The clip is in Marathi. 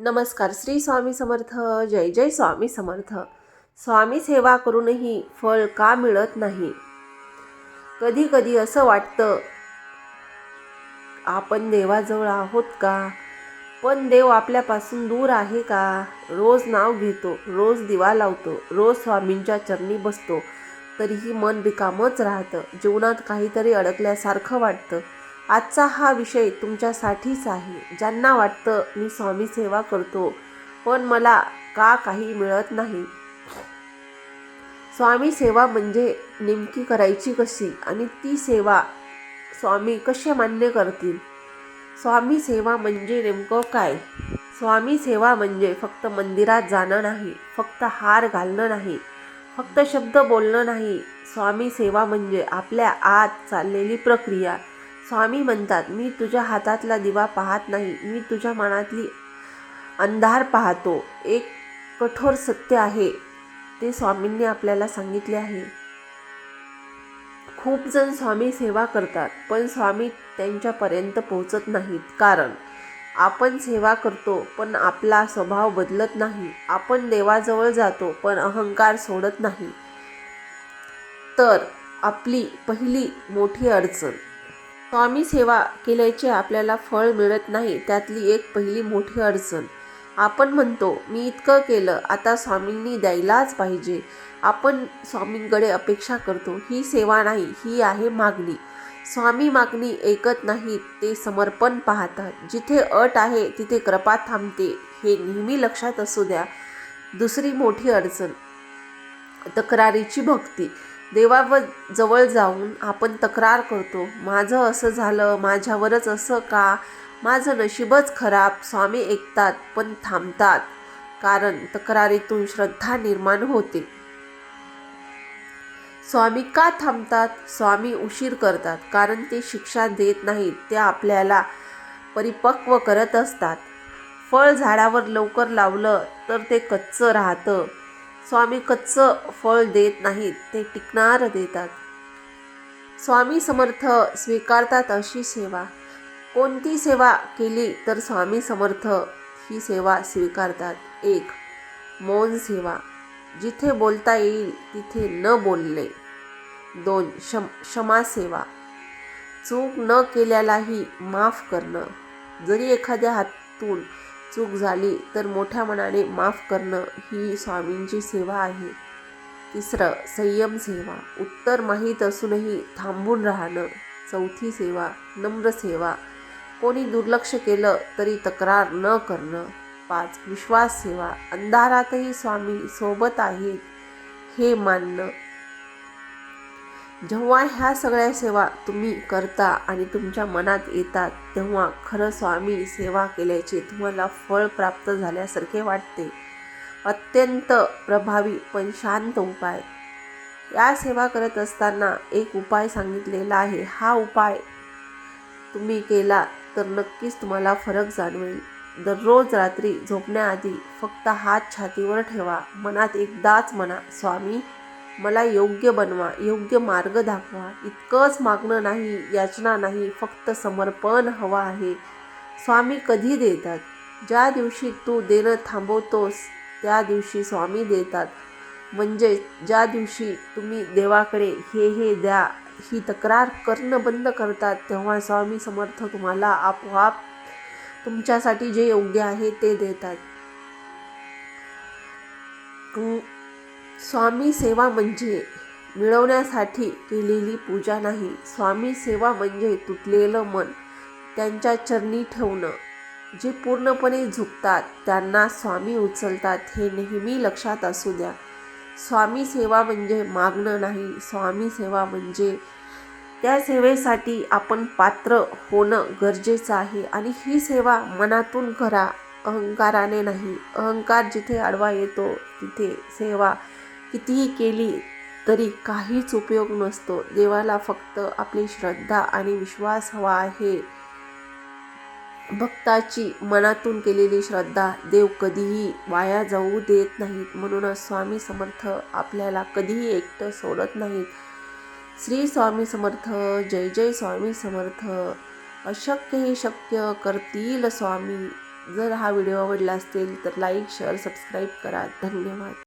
नमस्कार श्री स्वामी समर्थ. जय जय स्वामी समर्थ. स्वामी सेवा करूनही फळ का मिळत नाही? कधी कधी असं वाटतं आपण देवाजवळ आहोत का? पण देव आपल्यापासून दूर आहे का? रोज नाव घेतो रोज दिवा लावतो रोज स्वामींच्या चरणी बसतो. तरीही मन रिकामच राहतं. जीवनात काहीतरी अडकल्यासारखं वाटतं. आजचा हा विषय तुमच्यासाठीच आहे. ज्यांना वाटतं मी स्वामी सेवा करतो पण मला का काही मिळत नाही? स्वामी सेवा म्हणजे नेमकी करायची कशी आणि ती सेवा स्वामी कसे मान्य करतील? स्वामी सेवा म्हणजे नेमकं काय? स्वामी सेवा म्हणजे फक्त मंदिरात जाणं नाही फक्त हार घालणं नाही फक्त शब्द बोलणं नाही. स्वामी सेवा म्हणजे आपल्या आत चाललेली प्रक्रिया. स्वामी म्हणतात मी तुझ्या हातातला दिवा पाहत नाही मी तुझ्या मनातली अंधार पाहतो. एक कठोर सत्य आहे. ते स्वामींनी आपल्याला सांगितले आहे. खूप जण स्वामी सेवा करतात पण स्वामी त्यांच्यापर्यंत पोहोचत नाहीत. कारण आपण सेवा करतो पण आपला स्वभाव बदलत नाही. आपण देवाजवळ जातो पण अहंकार सोडत नाही. तर आपली पहिली मोठी अडचण. स्वामी सेवा केल्याचे आपल्याला फळ मिळत नाही त्यातली एक पहिली मोठी अडचण. आपण म्हणतो मी इतकं केलं आता स्वामींनी द्यायलाच पाहिजे. आपण स्वामींकडे अपेक्षा करतो. ही सेवा नाही ही आहे मागणी. स्वामी मागणी ऐकत नाहीत ते समर्पण पाहतात. जिथे अट आहे तिथे कृपा थांबते. हे नेहमी लक्षात असू द्या. दुसरी मोठी अडचण तक्रारीची भक्ती. देवावर जवळ जाऊन आपण तक्रार करतो माझं असं झालं माझ्यावरच असं का? माझं नशीबच खराब स्वामी ऐकतात पण थांबतात. कारण तक्रारीतून श्रद्धा निर्माण होते. स्वामी का थांबतात? स्वामी उशीर करतात कारण ते शिक्षा देत नाहीत ते आपल्याला परिपक्व करत असतात. फळ झाडावर लवकर लावलं तर ते कच्चं राहतं. स्वामी कच्चं फळ देत नाहीत ते टिकणार देतात. स्वामी समर्थ स्वीकारतात अशी सेवा. कोणती सेवा केली तर स्वामी समर्थ ही सेवा स्वीकारतात? एक मौन सेवा. जिथे बोलता येईल तिथे न बोलले दोन शम क्षमा सेवा. चूक न केल्यालाही माफ करणं. जरी एखाद्या हातून चूक झाली तर मोठ्या मनाने माफ करणं ही स्वामींची सेवा आहे. तिसरं संयम सेवा. उत्तर माहीत असूनही थांबून राहणं. चौथी सेवा नम्र सेवा. कोणी दुर्लक्ष केलं तरी तक्रार न करणं. पाच विश्वास सेवा. अंधारातही स्वामी सोबत आहेत हे मानणं. जेव्हा ह्या सगळ्या सेवा तुम्ही करता आणि तुमच्या मनात येतात तेव्हा खरं स्वामी सेवा केल्याचे तुम्हाला फळ प्राप्त झाल्यासारखे वाटते. अत्यंत प्रभावी पण शांत उपाय. या सेवा करत असताना एक उपाय सांगितलेला आहे. हा उपाय तुम्ही केला तर नक्कीच तुम्हाला फरक जाणवेल. दररोज रात्री झोपण्याआधी फक्त हात छातीवर ठेवा. मनात एकदाच म्हणा स्वामी मला योग्य बनवा योग्य मार्ग दाखवा. इतकंच मागणं नाही याचना नाही फक्त समर्पण हवं आहे. स्वामी कधी देतात? ज्या दिवशी तू देणं थांबवतोस त्या दिवशी स्वामी देतात. म्हणजे ज्या दिवशी तुम्ही देवाकडे हे हे द्या ही तक्रार करणं बंद करतात तेव्हा स्वामी समर्थ तुम्हाला आपोआप तुमच्यासाठी जे योग्य आहे ते देतात. स्वामी सेवा म्हणजे मिळवण्यासाठी केलेली पूजा नाही. स्वामी सेवा म्हणजे तुटलेलं मन त्यांच्या चरणी ठेवणं. जे पूर्णपणे झुकतात त्यांना स्वामी उचलतात हे नेहमी लक्षात असू द्या. स्वामी सेवा म्हणजे मागणं नाही. स्वामी सेवा म्हणजे त्या सेवेसाठी आपण पात्र होणं गरजेचं आहे आणि ही सेवा मनातून करा. अहंकाराने नाही. अहंकार जिथे आडवा येतो तिथे सेवा कितीही केली तरी काहीच उपयोग नसतो. देवाला फक्त आपली श्रद्धा आणि विश्वास हवा आहे. भक्ताची मनातून केलेली श्रद्धा देव कधीही वाया जाऊ देत नाहीत. म्हणूनच स्वामी समर्थ आपल्याला कधीही एकटं सोडत नाहीत. श्री स्वामी समर्थ जय जय स्वामी समर्थ. अशक्य हे शक्य करतील स्वामी. जर हा व्हिडिओ आवडला असेल तर लाईक शेअर सबस्क्राईब करा. धन्यवाद.